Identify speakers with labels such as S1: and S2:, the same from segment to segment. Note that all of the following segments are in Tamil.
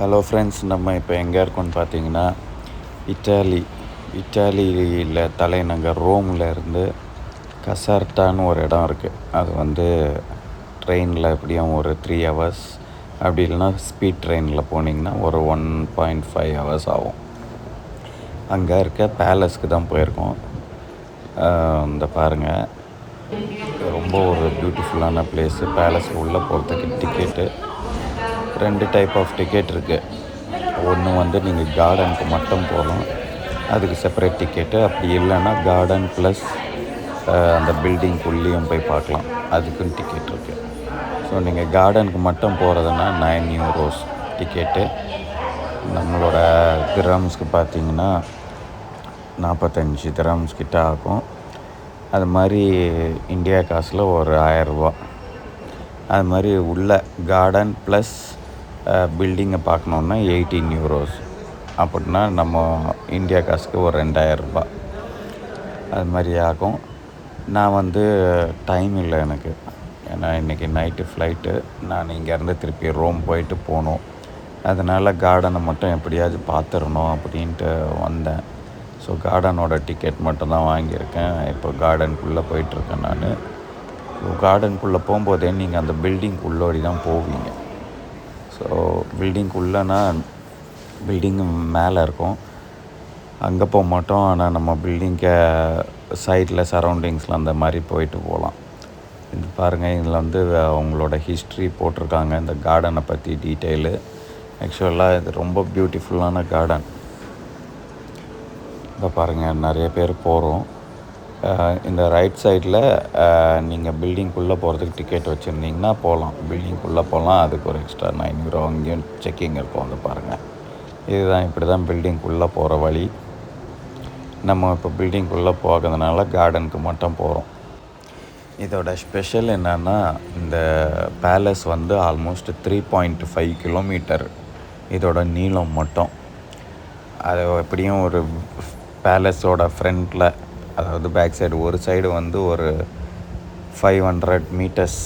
S1: ஹலோ ஃப்ரெண்ட்ஸ் நம்ம இப்போ எங்கே இருக்கோம்னு பார்த்தீங்கன்னா இட்டாலி. இட்டாலியில் தலைநகர் ரோமில் இருந்து கசார்டான்னு ஒரு இடம் இருக்குது அது வந்து ட்ரெயினில் எப்படியும் ஒரு த்ரீ ஹவர்ஸ் அப்படி இல்லைன்னா ஸ்பீட் ட்ரெயினில் போனீங்கன்னா ஒரு ஒன் பாயிண்ட் ஃபைவ் ஹவர்ஸ் ஆகும். அங்கே இருக்க பேலஸ்க்கு தான் போயிருக்கோம். இந்த பாருங்கள் ரொம்ப ஒரு பியூட்டிஃபுல்லான பிளேஸு பேலஸ் உள்ளே போகிறதுக்கு டிக்கெட்டு ரெண்டு டைப் ஆஃப் டிக்கெட் இருக்குது ஒன்று வந்து நீங்கள் கார்டனுக்கு மட்டும் போகலாம். அதுக்கு செப்பரேட் டிக்கெட்டு அப்படி இல்லைன்னா கார்டன் ப்ளஸ் அந்த பில்டிங்குள்ளேயும் போய் பார்க்கலாம். அதுக்கும் டிக்கெட் இருக்குது ஸோ நீங்கள் கார்டனுக்கு மட்டும் போகிறதுனா நைன் யூரோஸ் டிக்கெட்டு நம்மளோட கிராம்ஸ்க்கு பார்த்தீங்கன்னா நாற்பத்தஞ்சு கிராம்ஸ் கிட்ட ஆகும். அது மாதிரி இந்தியா காசில் ஒரு ஆயரூபா அது மாதிரி உள்ள கார்டன் ப்ளஸ் பில்டிங்கை பார்க்கணுன்னா எயிட்டீன் யூரோஸ். அப்படின்னா நம்ம இந்தியா காசுக்கு ஒரு ரெண்டாயிரரூபா அது மாதிரி ஆகும். நான் வந்து டைம் இல்லை எனக்கு. ஏன்னா இன்றைக்கி நைட்டு ஃப்ளைட்டு நான் இங்கேருந்து திருப்பி ரோம் போயிட்டு போகணும். அதனால் கார்டனை மட்டும் எப்படியாவது பார்த்துடணும் அப்படின்ட்டு வந்தேன். ஸோ கார்டனோட டிக்கெட் மட்டும் தான் வாங்கியிருக்கேன். இப்போ கார்டனுக்குள்ளே போயிட்டுருக்கேன் நான். ஸோ கார்டனுக்குள்ளே போகும்போதே நீங்கள் அந்த பில்டிங் உள்ளோடி தான் போவீங்க. ஸோ பில்டிங்க்கு உள்ளனா பில்டிங் மேலே இருக்கும். அங்கே போக மாட்டோம். ஆனால் நம்ம பில்டிங்கை சைடில் சரௌண்டிங்ஸில் அந்த மாதிரி போயிட்டு போகலாம். இது பாருங்கள் இதில் வந்து அவங்களோட ஹிஸ்ட்ரி போட்டிருக்காங்க. இந்த கார்டனை பற்றி டீட்டெயிலு ஆக்சுவலாக இது ரொம்ப பியூட்டிஃபுல்லான கார்டன் இப்போ பாருங்கள் நிறைய பேர் போகிறோம் இந்த ரைட் சைடில் நீங்கள் பில்டிங்குள்ளே போகிறதுக்கு டிக்கெட் வச்சுருந்தீங்கன்னா போகலாம் பில்டிங்குள்ளே போகலாம் அதுக்கு ஒரு எக்ஸ்ட்ரா நைன் யூரோ அங்கேயும் செக்கிங் இருக்கும் வந்து பாருங்கள் இதுதான் இப்படி தான் பில்டிங்குள்ளே போகிற வழி. நம்ம இப்போ பில்டிங்குள்ளே போகிறதுனால கார்டனுக்கு மட்டும் போகிறோம் இதோட ஸ்பெஷல் என்னென்னா இந்த பேலஸ் வந்து almost three point five kilometre இதோட நீளம் மட்டும். அது எப்படியும் ஒரு பேலஸோட ஃப்ரண்ட்டில் அதாவது பேக் சைடு ஒரு சைடு வந்து ஒரு ஃபைவ் ஹண்ட்ரட் மீட்டர்ஸ்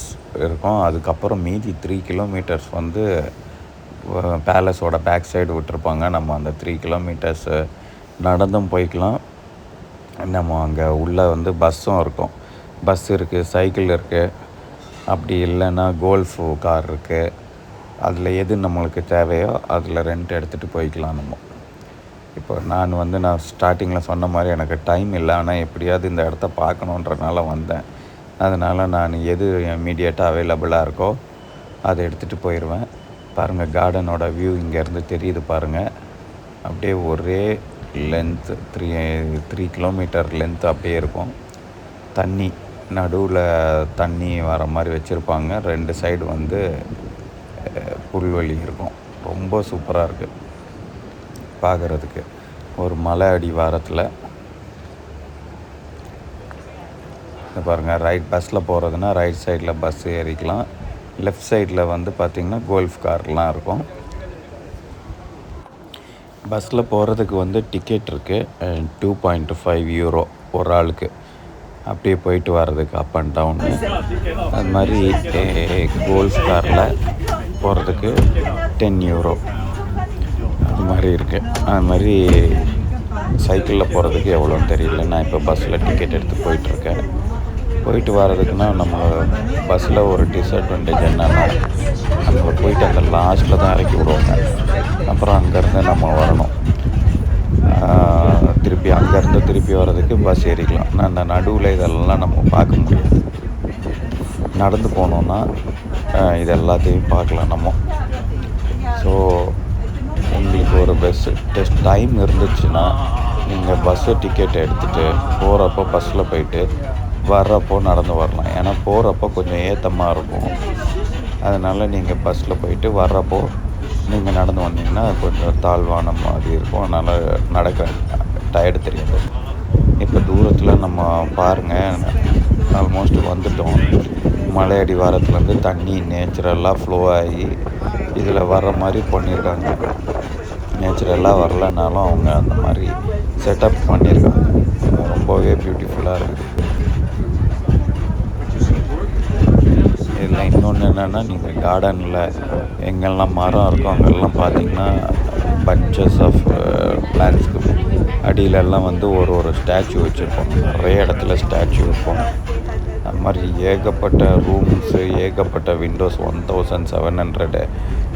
S1: இருக்கும். அதுக்கப்புறம் மீதி த்ரீ கிலோமீட்டர்ஸ் வந்து பேலஸோட பேக் சைடு விட்டுருப்பாங்க. நம்ம அந்த த்ரீ கிலோமீட்டர்ஸ் நடந்தும் போய்க்கலாம். நம்ம அங்கே உள்ளே வந்து பஸ்ஸும் இருக்கும். பஸ் இருக்குது சைக்கிள் இருக்குது அப்படி இல்லைன்னா கோல்ஃப் கார் இருக்குது அதில் எது நம்மளுக்கு தேவையோ அதில் ரெண்ட் எடுத்துகிட்டு போய்க்கலாம் நம்ம. இப்போ நான் வந்து நான் ஸ்டார்டிங்கில் சொன்ன மாதிரி எனக்கு டைம் இல்லை. ஆனால் எப்படியாவது இந்த இடத்த பார்க்கணுன்றனால வந்தேன். அதனால் நான் எது இமீடியட்டாக அவைலபிளாக இருக்கோ அதை எடுத்துகிட்டு போயிடுவேன் பாருங்கள் கார்டனோட வியூ இங்கேருந்து தெரியுது பாருங்கள் அப்படியே ஒரே length three three kilometre length அப்படியே இருக்கும். தண்ணி நடுவில் தண்ணி வர மாதிரி வச்சுருப்பாங்க. ரெண்டு சைடு வந்து புல்வெளி இருக்கும். ரொம்ப சூப்பராக இருக்குது பார்க்குறதுக்கு ஒரு மலை அடிவாரத்தில். வாரத்தில் பாருங்கள் ரைட் பஸ்ஸில் போகிறதுனா ரைட் சைடில் பஸ் ஏறிக்கலாம். லெஃப்ட் சைடில் வந்து பார்த்திங்கன்னா கோல்ஃப் கார்லாம் இருக்கும். பஸ்ஸில் போகிறதுக்கு வந்து டிக்கெட் இருக்குது டூ பாயிண்ட் ஃபைவ் யூரோ ஒரு ஆளுக்கு. அப்படியே போயிட்டு வர்றதுக்கு அப் அண்ட் டவுன் அது மாதிரி கோல்ஃப் காரில் போகிறதுக்கு டென் யூரோ மாதிரி இருக்குது அது மாதிரி சைக்கிளில் போகிறதுக்கு எவ்வளோன்னு தெரியல. நான் இப்போ பஸ்ஸில் டிக்கெட் எடுத்து போயிட்டுருக்கேன். போயிட்டு வர்றதுக்குன்னா நம்ம பஸ்ஸில் ஒரு டிஸ்அட்வான்டேஜ் என்னென்னா நம்ம போயிட்டு அந்த லாஸ்ட்டில் தான் இறக்கி விடுவாங்க. அப்புறம் அங்கேருந்து நம்ம வரணும். திருப்பி அங்கேருந்து திருப்பி வர்றதுக்கு பஸ் ஏறிக்கலாம். ஆனால் அந்த நடுவில் இதெல்லாம் நம்ம பார்க்க முடியாது. நடந்து போனோன்னா இது எல்லாத்தையும் பார்க்கலாம் நம்ம. ஸோ உங்களுக்கு ஒரு பஸ் டெஸ்ட் டைம் இருந்துச்சுன்னா நீங்கள் பஸ்ஸு டிக்கெட் எடுத்துகிட்டு போகிறப்போ பஸ்ஸில் போயிட்டு வர்றப்போ நடந்து வரலாம். ஏன்னா போகிறப்போ கொஞ்சம் ஏத்தமாக இருக்கும். அதனால் நீங்கள் பஸ்ஸில் போயிட்டு வர்றப்போ நீங்கள் நடந்து வந்தீங்கன்னா கொஞ்சம் தாழ்வான மாதிரி இருக்கும். அதனால் நடக்க டயர்டு தெரியாது. இப்போ தூரத்தில் நம்ம பாருங்கள் ஆல்மோஸ்ட் வந்துட்டோம். மலை அடிவாரத்துலேருந்து தண்ணி நேச்சுரலாக ஃப்ளோ ஆகி இதில் வர்ற மாதிரி பண்ணியிருக்காங்க. நேச்சுரலாக வரலனாலும் அவங்க அந்த மாதிரி செட்டப் பண்ணியிருக்காங்க. ரொம்பவே பியூட்டிஃபுல்லாக இருக்குது இதில் இன்னொன்று என்னென்னா நீங்கள் கார்டனில் எங்கெல்லாம் மரம் இருக்கோ அங்கெல்லாம் பார்த்தீங்கன்னா பஞ்சஸ் ஆஃப் பிளான்ஸ்க்கு அடியிலெல்லாம் வந்து ஒரு ஒரு ஸ்டாச்சு வச்சுருப்போம் நிறைய இடத்துல ஸ்டாச்சு வைப்போம். அது மாதிரி ஏகப்பட்ட ரூம்ஸு ஏகப்பட்ட windows one thousand seven hundred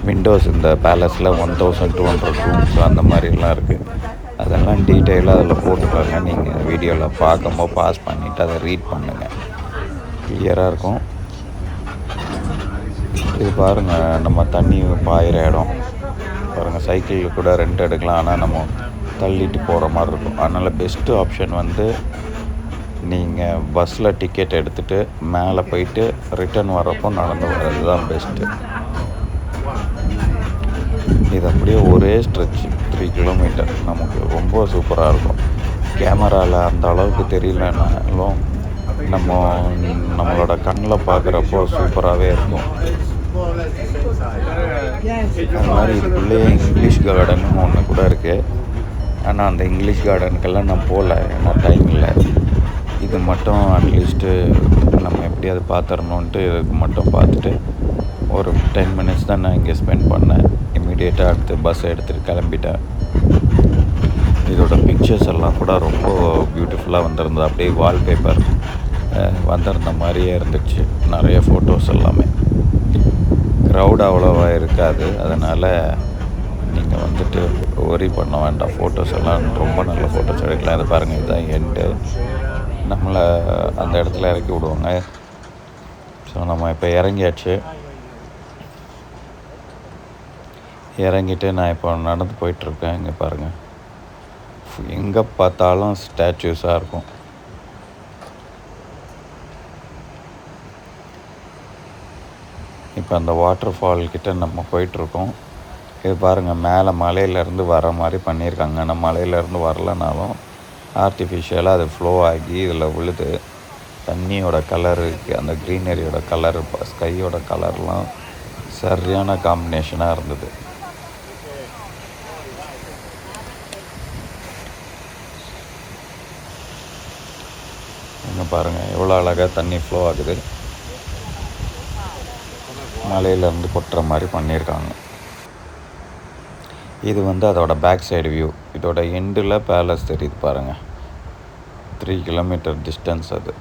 S1: windows இந்த பேலஸில் one thousand two hundred rooms அந்த மாதிரிலாம் இருக்குது அதெல்லாம் டீட்டெயிலாக அதில் போட்டுக்கலாம் நீங்கள் வீடியோவில் பார்க்கும்போது பாஸ் பண்ணிவிட்டு அதை ரீட் பண்ணுங்கள் கிளியராக இருக்கும். இது பாருங்கள் நம்ம தண்ணி பாயிற இடம். பாருங்கள் சைக்கிள் கூட ரெண்ட் எடுக்கலாம். ஆனால் நம்ம தள்ளிட்டு போகிற மாதிரி இருக்கும். அதனால் பெஸ்ட்டு ஆப்ஷன் வந்து நீங்கள் பஸ்ஸில் டிக்கெட் எடுத்துகிட்டு மேலே போயிட்டு ரிட்டர்ன் வரப்போ நடந்து வர்றது தான் பெஸ்ட்டு இது அப்படியே ஒரே ஸ்ட்ரெச் த்ரீ கிலோமீட்டர் நமக்கு ரொம்ப சூப்பராக இருக்கும். கேமராவில் அந்த அளவுக்கு தெரியலனாலும் நம்ம நம்மளோட கண்ணில் பார்க்குறப்போ சூப்பராகவே இருக்கும். அது மாதிரி இதுக்குள்ளேயே இங்கிலீஷ் கார்டன் ஒன்று கூட இருக்குது ஆனால் அந்த இங்கிலீஷ் கார்டனுக்கெல்லாம் நான் போகல ஏன்னா டைம் இல்லை. இது மட்டும் அட்லீஸ்ட்டு நம்ம எப்படியாவது பார்த்துடணுன்ட்டு இதுக்கு மட்டும் பார்த்துட்டு ஒரு டென் மினிட்ஸ் தான் நான் இங்கே ஸ்பெண்ட் பண்ணேன். இமீடியேட்டாக அடுத்து பஸ்ஸை எடுத்துகிட்டு கிளம்பிட்டேன். இதோட பிக்சர்ஸ் எல்லாம் கூட ரொம்ப பியூட்டிஃபுல்லாக வந்திருந்தது. அப்படியே வால்பேப்பர் வந்திருந்த மாதிரியே இருந்துச்சு. நிறைய ஃபோட்டோஸ் எல்லாமே. க்ரௌட் அவ்வளோவா இருக்காது. அதனால் நீங்கள் வந்துட்டு ஒரி பண்ண வேண்டாம். ஃபோட்டோஸ் எல்லாம் ரொம்ப நல்ல ஃபோட்டோஸ் எடுக்கலாம். இது பாருங்கள் இதுதான் எண்டு நம்மளை அந்த இடத்துல இறக்கி விடுவாங்க. ஸோ நம்ம இப்போ இறங்கியாச்சு. இறங்கிட்டு நான் இப்போ நடந்து போயிட்டுருக்கேன் இங்கே பாருங்கள் எங்கே பார்த்தாலும் ஸ்டாச்சுஸாக இருக்கும். இப்போ அந்த வாட்டர் ஃபால் கிட்டே நம்ம போயிட்டுருக்கோம். இது பாருங்கள் மேலே மலையிலேருந்து வர மாதிரி பண்ணியிருக்காங்க. ஆனால் மலையிலேருந்து வரலனாலும் ஆர்டிஃபிஷியலாக அது ஃப்ளோ ஆகி இதில் விழுது. தண்ணியோட கலரு அந்த க்ரீனரியோட கலரு ஸ்கையோட கலர்லாம் சரியான காம்பினேஷனாக இருந்தது. இங்கே பாருங்கள் எவ்வளோ அழகாக தண்ணி ஃப்ளோ ஆகுது. மலையிலேருந்து கொட்டுற மாதிரி பண்ணியிருக்காங்க. இது வந்து அதோட பேக் சைடு வியூ இதோட எண்டில் பேலஸ் தெரியுது பாருங்கள் த்ரீ கிலோமீட்டர் டிஸ்டன்ஸ் அது.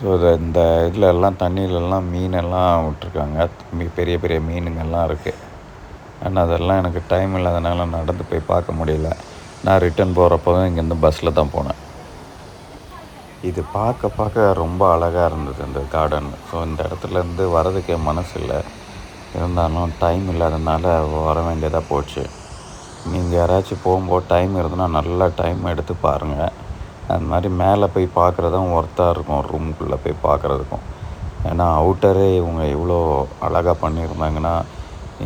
S1: ஸோ இந்த இதில் எல்லாம் தண்ணியிலலாம் மீனெல்லாம் விட்ருக்காங்க பெரிய பெரிய மீனுங்கெல்லாம் இருக்குது ஆனால் அதெல்லாம் எனக்கு டைம் இல்லாதனால நடந்து போய் பார்க்க முடியல. நான் ரிட்டர்ன் போகிறப்பவும் இங்கேருந்து பஸ்ஸில் தான் போனேன். இது பார்க்க பார்க்க ரொம்ப அழகாக இருந்தது இந்த கார்டன் ஸோ இந்த இடத்துலேருந்து வரதுக்கே மனசு இல்லை. இருந்தாலும் டைம் இல்லாதனால வர வேண்டியதாக போச்சு. நீங்கள் யாராச்சும் போகும்போது டைம் இருந்ததுன்னா நல்லா டைம் எடுத்து பாருங்கள் அது மாதிரி மேலே போய் பார்க்குறதும் ஒர்த்தாக இருக்கும் ரூமுக்குள்ளே போய் பார்க்குறதுக்கும். ஏன்னா அவுட்டரே இவங்க எவ்வளோ அழகாக பண்ணியிருந்தாங்கன்னா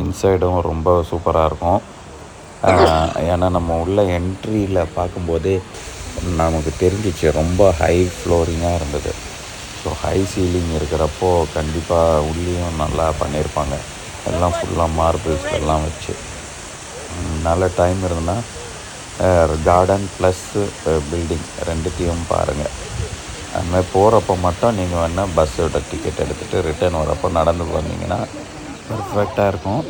S1: இன்சைடும் ரொம்ப சூப்பராக இருக்கும். ஏன்னா நம்ம உள்ள என்ட்ரியில் பார்க்கும்போதே நமக்கு தெரிஞ்சிச்சு ரொம்ப ஹை ஃப்ளோரிங்காக இருந்தது. ஸோ ஹை சீலிங் இருக்கிறப்போ கண்டிப்பாக உள்ளேயும் நல்லா பண்ணியிருப்பாங்க. எல்லாம் ஃபுல்லாக மார்பிள்ஸ் எல்லாம் வச்சு. நல்ல டைம் இருந்ததுன்னா கார்டன் ப்ளஸ்ஸு பில்டிங் ரெண்டுத்தையும் பாருங்கள் அது போகிறப்ப மட்டும் நீங்கள் வேணால் பஸ்ஸோட டிக்கெட் எடுத்துகிட்டு ரிட்டர்ன் வரப்போ நடந்து போனீங்கன்னா பர்ஃபெக்டாக இருக்கும்.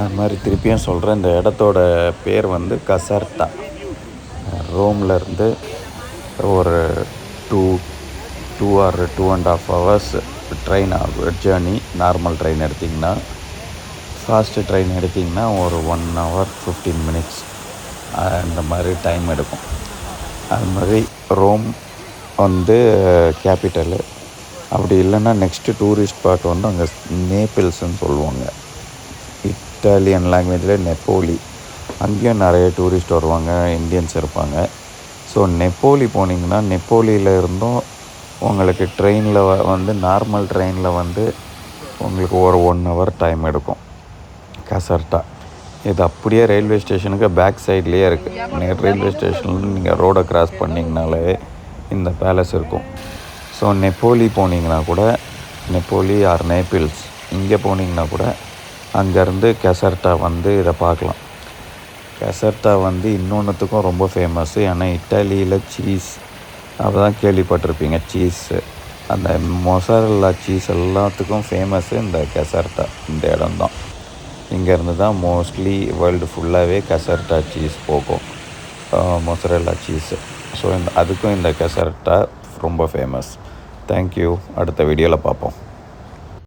S1: அது மாதிரி திருப்பியும் சொல்கிறேன் இந்த இடத்தோட பேர் வந்து கசர்த்தா. ரோமில் இருந்து ஒரு two two or two and half hours train journey normal train எடுத்திங்கன்னா. ஃபாஸ்ட்டு ட்ரெயின் எடுத்திங்கன்னா ஒரு ஒன் ஹவர் ஃபிஃப்டீன் மினிட்ஸ் அந்த மாதிரி டைம் எடுக்கும். அது மாதிரி ரோம் வந்து கேபிட்டலு அப்படி இல்லைன்னா நெக்ஸ்ட்டு டூரிஸ்ட் ஸ்பாட் வந்து அங்கே நேப்பிள்ஸ்ன்னு சொல்லுவாங்க. இட்டாலியன் லாங்குவேஜில் நெப்போலி அங்கேயும் நிறைய டூரிஸ்ட் வருவாங்க இந்தியன்ஸ் இருப்பாங்க. ஸோ நெப்போலி போனீங்கன்னா நெப்போலியில் இருந்தும் உங்களுக்கு ட்ரெயினில் வந்து நார்மல் ட்ரெயினில் வந்து உங்களுக்கு ஒரு ஒன் ஹவர் டைம் எடுக்கும். கசர்ட்டா. இது அப்படியே ரயில்வே ஸ்டேஷனுக்கு பேக் சைட்லேயே இருக்குது ரயில்வே ஸ்டேஷன்லேருந்து நீங்கள் ரோடை கிராஸ் பண்ணிங்கனாலே இந்த பேலஸ் இருக்கும். ஸோ நெப்போலி போனீங்கன்னா கூட நெப்போலி ஆர் நேப்பிள்ஸ் இங்கே போனீங்கன்னா கூட அங்கேருந்து கெசர்ட்டா வந்து இதை பார்க்கலாம். கெசர்ட்டா வந்து இன்னொன்றுத்துக்கும் ரொம்ப ஃபேமஸ்ஸு ஏன்னா இட்டாலியில் சீஸ் அப்போ தான் கேள்விப்பட்டிருப்பீங்க சீஸு அந்த மொசரல்லா சீஸ் எல்லாத்துக்கும் ஃபேமஸ்ஸு இந்த கெசர்ட்டா இந்த இடம்தான். இங்கேருந்து தான் மோஸ்ட்லி வேர்ல்டு ஃபுல்லாகவே கெசர்ட்டா சீஸ் போகும். மொசரல்லா சீஸு ஸோ இந்த அதுக்கும் இந்த கெசர்ட்டா ரொம்ப ஃபேமஸ் தேங்க்யூ அடுத்த வீடியோவில் பார்ப்போம்.